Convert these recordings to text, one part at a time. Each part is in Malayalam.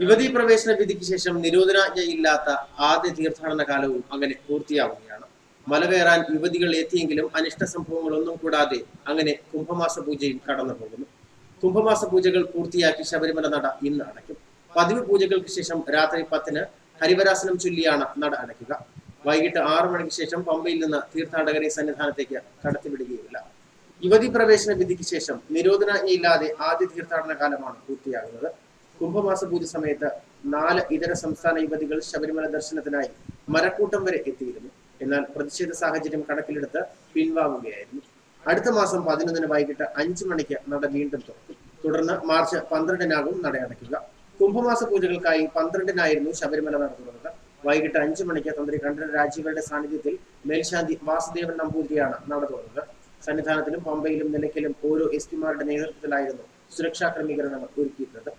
യുവതീ പ്രവേശന വിധിക്ക് ശേഷം നിരോധനാജ്ഞ ഇല്ലാത്ത ആദ്യ തീർത്ഥാടന കാലവും അങ്ങനെ പൂർത്തിയാവുകയാണ്. മല കയറാൻ യുവതികൾ എത്തിയെങ്കിലും അനിഷ്ട സംഭവങ്ങളൊന്നും കൂടാതെ അങ്ങനെ കുംഭമാസ പൂജയും കടന്നു പോകുന്നു കുംഭമാസ പൂജകൾ പൂർത്തിയാക്കി ശബരിമല നട ഇന്ന് അടയ്ക്കും. പതിവ് പൂജകൾക്ക് ശേഷം രാത്രി പത്തിന് ഹരിവരാസനം ചൊല്ലിയാണ് നട അടയ്ക്കുക. വൈകിട്ട് ആറു മണിക്ക് ശേഷം പമ്പയിൽ നിന്ന് തീർത്ഥാടകരെ സന്നിധാനത്തേക്ക് കടത്തിവിടുകയില്ല. യുവതി പ്രവേശന വിധിക്ക് ശേഷം നിരോധനാജ്ഞയില്ലാതെ ആദ്യ തീർത്ഥാടന കാലമാണ് പൂർത്തിയാകുന്നത്. കുംഭമാസ പൂജ സമയത്ത് നാല് ഇതര സംസ്ഥാന യുവതികൾ ശബരിമല ദർശനത്തിനായി മരക്കൂട്ടം വരെ എത്തിയിരുന്നു. എന്നാൽ പ്രതിഷേധ സാഹചര്യം കണക്കിലെടുത്ത് പിൻവാങ്ങുകയായിരുന്നു. അടുത്ത മാസം പതിനൊന്നിന് വൈകിട്ട് അഞ്ചു മണിക്ക് നട വീണ്ടും തുറക്കും. തുടർന്ന് മാർച്ച് പന്ത്രണ്ടിനാകും നട അടയ്ക്കുക. കുംഭമാസ പൂജകൾക്കായി പന്ത്രണ്ടിനായിരുന്നു ശബരിമല നട വൈകിട്ട് അഞ്ചു മണിക്ക് തന്ത്രി കണ്ഠര രാജീവരുടെ സാന്നിധ്യത്തിൽ മേൽശാന്തി വാസുദേവൻ നമ്പൂതിരിയാണ് നട തുറന്നത്. സന്നിധാനത്തിലും പമ്പയിലും നിലയ്ക്കലും ഓരോ എസ് പിമാരുടെ നേതൃത്വത്തിലായിരുന്നു സുരക്ഷാ ക്രമീകരണങ്ങൾ ഒരുക്കിയിരുന്നത്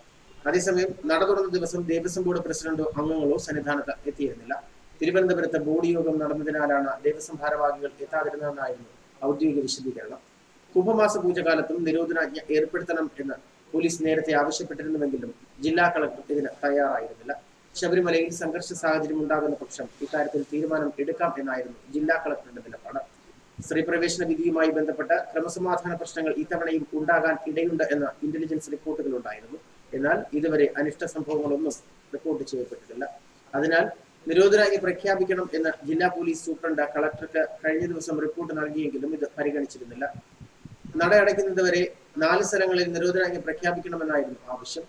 അതേസമയം നട തുറന്ന ദിവസം ദേവസ്വം ബോർഡ് പ്രസിഡന്റോ അംഗങ്ങളോ സന്നിധാനത്ത് എത്തിയിരുന്നില്ല. തിരുവനന്തപുരത്ത് ബോർഡ് യോഗം നടന്നതിനാലാണ് ദേവസ്വം ഭാരവാഹികൾ എത്താതിരുന്നതെന്നായിരുന്നു ഔദ്യോഗിക വിശദീകരണം. കുംഭമാസ പൂജകാലത്തും നിരോധനാജ്ഞ ഏർപ്പെടുത്തണം എന്ന് പോലീസ് നേരത്തെ ആവശ്യപ്പെട്ടിരുന്നുവെങ്കിലും ജില്ലാ കളക്ടർ ഇതിന് തയ്യാറായിരുന്നില്ല. ശബരിമലയിൽ സംഘർഷ സാഹചര്യം ഉണ്ടാകുന്ന പക്ഷം ഇക്കാര്യത്തിൽ തീരുമാനം എടുക്കാം എന്നായിരുന്നു ജില്ലാ കളക്ടറുടെ നിലപാട്. സ്ത്രീപ്രവേശന വിധിയുമായി ബന്ധപ്പെട്ട ക്രമസമാധാന പ്രശ്നങ്ങൾ ഇത്തവണയും ഉണ്ടാകാൻ ഇടയുണ്ട് എന്ന ഇന്റലിജൻസ് റിപ്പോർട്ടുകൾ ഉണ്ടായിരുന്നു. എന്നാൽ ഇതുവരെ അനിഷ്ട സംഭവങ്ങളൊന്നും റിപ്പോർട്ട് ചെയ്യപ്പെട്ടിട്ടില്ല. അതിനാൽ നിരോധനാജ്ഞ പ്രഖ്യാപിക്കണം എന്ന് ജില്ലാ പോലീസ് സൂപ്രണ്ട് കളക്ടർക്ക് കഴിഞ്ഞ ദിവസം റിപ്പോർട്ട് നൽകിയെങ്കിലും ഇത് പരിഗണിച്ചിരുന്നില്ല. നട അടയ്ക്കുന്നതുവരെ നാല് സ്ഥലങ്ങളിൽ നിരോധനാജ്ഞ പ്രഖ്യാപിക്കണമെന്നായിരുന്നു ആവശ്യം.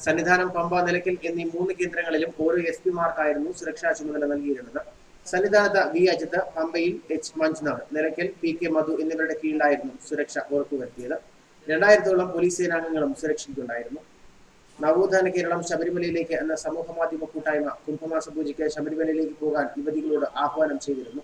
സന്നിധാനം പമ്പ നിലയ്ക്കൽ എന്നീ മൂന്ന് കേന്ദ്രങ്ങളിലും ഓരോ എസ് പിമാർക്കായിരുന്നു സുരക്ഷാ ചുമതല നൽകിയിരുന്നത്. സന്നിധാനത്ത് വി അജിത്ത് പമ്പയിൽ H Manjunath Nilakkal P K Madhu എന്നിവരുടെ കീഴിലായിരുന്നു സുരക്ഷ ഉറപ്പുവരുത്തിയത്. രണ്ടായിരത്തോളം പോലീസ് സേനാംഗങ്ങളും സുരക്ഷയ്ക്കുണ്ടായിരുന്നു. നവോത്ഥാന കേരളം ശബരിമലയിലേക്ക് എന്ന സമൂഹ മാധ്യമ കൂട്ടായ്മ കുംഭമാസ പൂജയ്ക്ക് ശബരിമലയിലേക്ക് പോകാൻ യുവതികളോട് ആഹ്വാനം ചെയ്തിരുന്നു.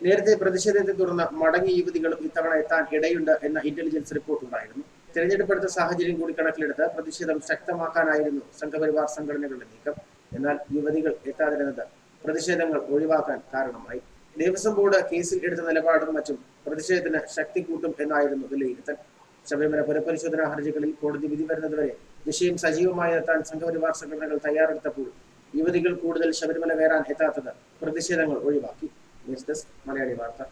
നേരത്തെ പ്രതിഷേധത്തെ തുടർന്ന് മടങ്ങിയ യുവതികളും ഇത്തവണ എത്താൻ ഇടയുണ്ട് എന്ന ഇന്റലിജൻസ് റിപ്പോർട്ട് ഉണ്ടായിരുന്നു. തിരഞ്ഞെടുപ്പെടുത്ത സാഹചര്യം കൂടി കണക്കിലെടുത്ത് പ്രതിഷേധം ശക്തമാക്കാനായിരുന്നു സംഘപരിവാർ സംഘടനകളുടെ നീക്കം. എന്നാൽ യുവതികൾ എത്താതിരുന്നത് പ്രതിഷേധങ്ങൾ ഒഴിവാക്കാൻ കാരണമായി. ദേവസ്വം ബോർഡ് കേസിൽ എടുത്ത നിലപാടും മറ്റും പ്രതിഷേധത്തിന് ശക്തി കൂട്ടും എന്നായിരുന്നു വിലയിരുത്തൽ. ശബരിമല പുനഃപരിശോധനാ ഹർജികളിൽ കോടതി വിധി വരുന്നതുവരെ വിഷയം സജീവമായി എത്താൻ സംഘപരിവാർ സംഘടനകൾ തയ്യാറെടുത്തപ്പോൾ യുവതികൾ കൂടുതൽ ശബരിമല കയറാൻ എത്താത്തത് പ്രതിഷേധങ്ങൾ ഒഴിവാക്കി. ന്യൂസ് ഡെസ്ക് മലയാളി വാർത്ത.